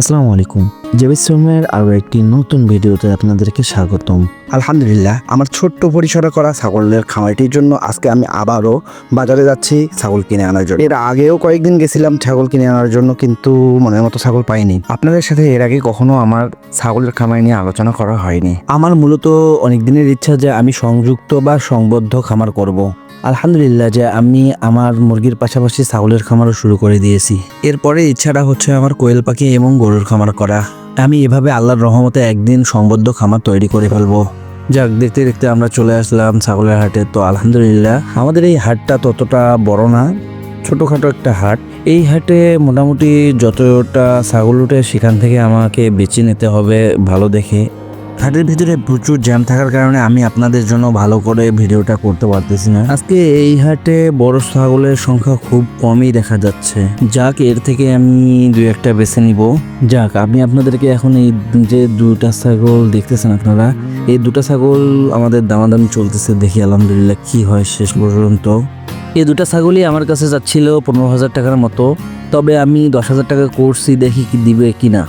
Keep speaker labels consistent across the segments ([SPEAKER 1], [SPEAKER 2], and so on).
[SPEAKER 1] আসসালামু আলাইকুম। জেবিশ্রমের আরও একটি নতুন ভিডিওতে আপনাদেরকে স্বাগতম।
[SPEAKER 2] আলহামদুলিল্লাহ, আমার ছোট্ট পরিসরে করা ছাগলের খামারটির জন্য আজকে আমি আবারও বাজারে যাচ্ছি ছাগল কিনে আনার জন্য। এর আগেও কয়েকদিন গেছিলাম ছাগল কিনে আনার জন্য, কিন্তু মনের মতো ছাগল পাইনি। আপনাদের সাথে এর আগে কখনো আমার ছাগলের খামার নিয়ে আলোচনা করা হয়নি।
[SPEAKER 1] আমার মূলত অনেক দিনের ইচ্ছা যে আমি সংযুক্ত বা সংবদ্ধ খামার করব। আলহামদুলিল্লাহ যে আমি আমার মুরগির পাশাপাশি ছাগলের খামারও শুরু করে দিয়েছি। এরপরে ইচ্ছাটা হচ্ছে আমার কোয়েল পাখি এবং গরুর খামার করা। আমি এভাবে আল্লাহর রহমতে একদিন সংবদ্ধ খামার তৈরি করে ফেলব। যাক, দেখতে দেখতে আমরা চলে আসলাম ছাগলের হাটে। তো আলহামদুলিল্লাহ, আমাদের এই হাটটা ততটা বড় না, ছোটোখাটো একটা হাট। এই হাটে মোটামুটি যতটা ছাগল উঠে সেখান থেকে আমাকে বেছে নিতে হবে ভালো দেখে। হাটের ভিতরে প্রচুর জ্যাম থাকার কারণে আমি আপনাদের জন্য ভালো করে ভিডিওটা করতে পারতেছি না। আজকে এই হাটে বড় ছাগলের সংখ্যা খুব কমই দেখা যাচ্ছে। যাক, এর থেকে আমি দু একটা বেছে নিব। যাক, আমি আপনাদেরকে এখন এই যে দুটা ছাগল দেখতেছেন আপনারা, এই দুটা ছাগল আমাদের দামাদামি চলতেছে দেখি আলহামদুলিল্লাহ কি হয় শেষ পর্যন্ত। এই দুটা ছাগলই আমার কাছে যাচ্ছিল পনেরো হাজার টাকার মতো, তবে আমি দশ হাজার টাকা করছি দেখি কি দিবে কিনা।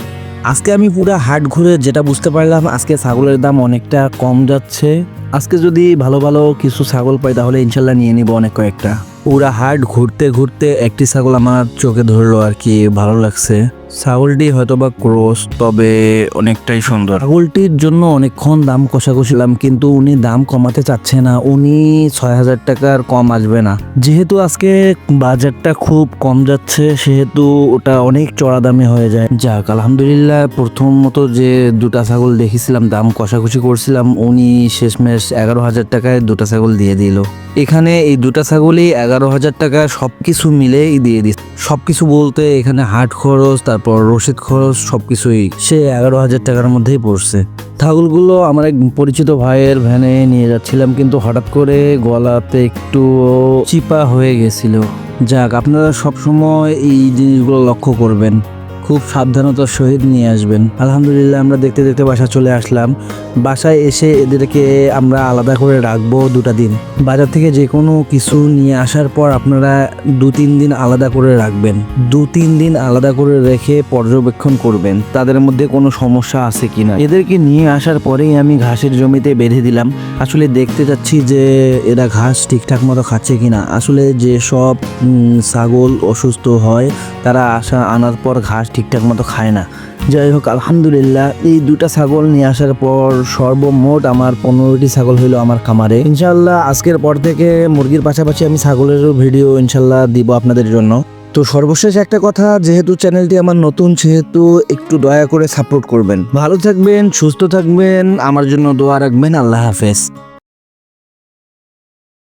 [SPEAKER 1] আজকে আমি পুরো হাট ঘুরে যেটা বুঝতে পারলাম, আজকে ছাগলের দাম অনেকটা কম যাচ্ছে। আজকে যদি ভালো ভালো কিছু ছাগল পাই, তাহলে ইনশাল্লাহ নিয়ে নিব অনেক কয়েকটা। পুরা হাট ঘুরতে ঘুরতে একটি ছাগল আমার চোখে ধরলো আর কি, ভালো লাগছে। ছাগলটি হয়তো বা ক্রোস, তবে অনেকটাই সুন্দর। ছাগলটির জন্য অনেকক্ষণ দাম কষাকষিলাম কিন্তু উনি দাম কমাতে চাচ্ছে না। উনি ছয় হাজার টাকার কম আসবে না। যেহেতু আজকে বাজারটা খুব কম যাচ্ছে, সেহেতু ওটা অনেক চড়া দামে হয়ে যায়। যাক, আলহামদুলিল্লাহ প্রথমত যে দুটা ছাগল দেখেছিলাম, দাম কষাকষি করছিলাম, উনি শেষমেশ এগারো হাজার টাকায় দুটা ছাগল দিয়ে দিল। এখানে এই দুটা ছাগলই এগারো হাজার টাকা সব কিছু মিলেই দিয়ে দিচ্ছে। সব কিছু বলতে এখানে হাট খরচ তারপর রসিদ খরচ সব কিছুই সে এগারো হাজার টাকার মধ্যেই পড়ছে। ছাগলগুলো আমার এক পরিচিত ভাইয়ের ভ্যানে নিয়ে যাচ্ছিলাম, কিন্তু হঠাৎ করে গলাতে একটু চিপা হয়ে গেছিল। যাক, আপনারা সবসময় এই জিনিসগুলো লক্ষ্য করবেন। খুব সাবধানতার সহিত নিয়ে আসবেন। আলহামদুলিল্লাহ আমরা দেখতে দেখতে বাসা চলে আসলাম। বাসায় এসে এদেরকে আমরা আলাদা করে রাখব দুটা দিন। বাজার থেকে যে কোনো কিছু নিয়ে আসার পর আপনারা দু তিন দিন আলাদা করে রাখবেন। দু তিন দিন আলাদা করে রেখে পর্যবেক্ষণ করবেন, তাদের মধ্যে কোনো সমস্যা আছে কিনা। এদেরকে নিয়ে আসার পরেই আমি ঘাসের জমিতে বেঁধে দিলাম। আসলে দেখতে যাচ্ছি যে এরা ঘাস ঠিকঠাক মতো খাচ্ছে কিনা। আসলে যে সব ছাগল অসুস্থ হয়, তারা আসা আনার পর ঘাস ঠিকঠাক মতো খায় না। যাই হোক, আলহামদুলিল্লাহ, এই দুটা ছাগল নিয়ে আসার পর সর্বমোট আমার পনেরোটি ছাগল হইল আমার খামারে। ইনশাল্লাহ আজকের পর থেকে মুরগির পাশাপাশি আমি ছাগলেরও ভিডিও ইনশাল্লাহ দিব আপনাদের জন্য। তো সর্বশেষ একটা কথা, যেহেতু চ্যানেলটি আমার নতুন, সেহেতু একটু দয়া করে সাপোর্ট করবেন। ভালো থাকবেন, সুস্থ থাকবেন, আমার জন্য দোয়া রাখবেন, আল্লাহ হাফেজ।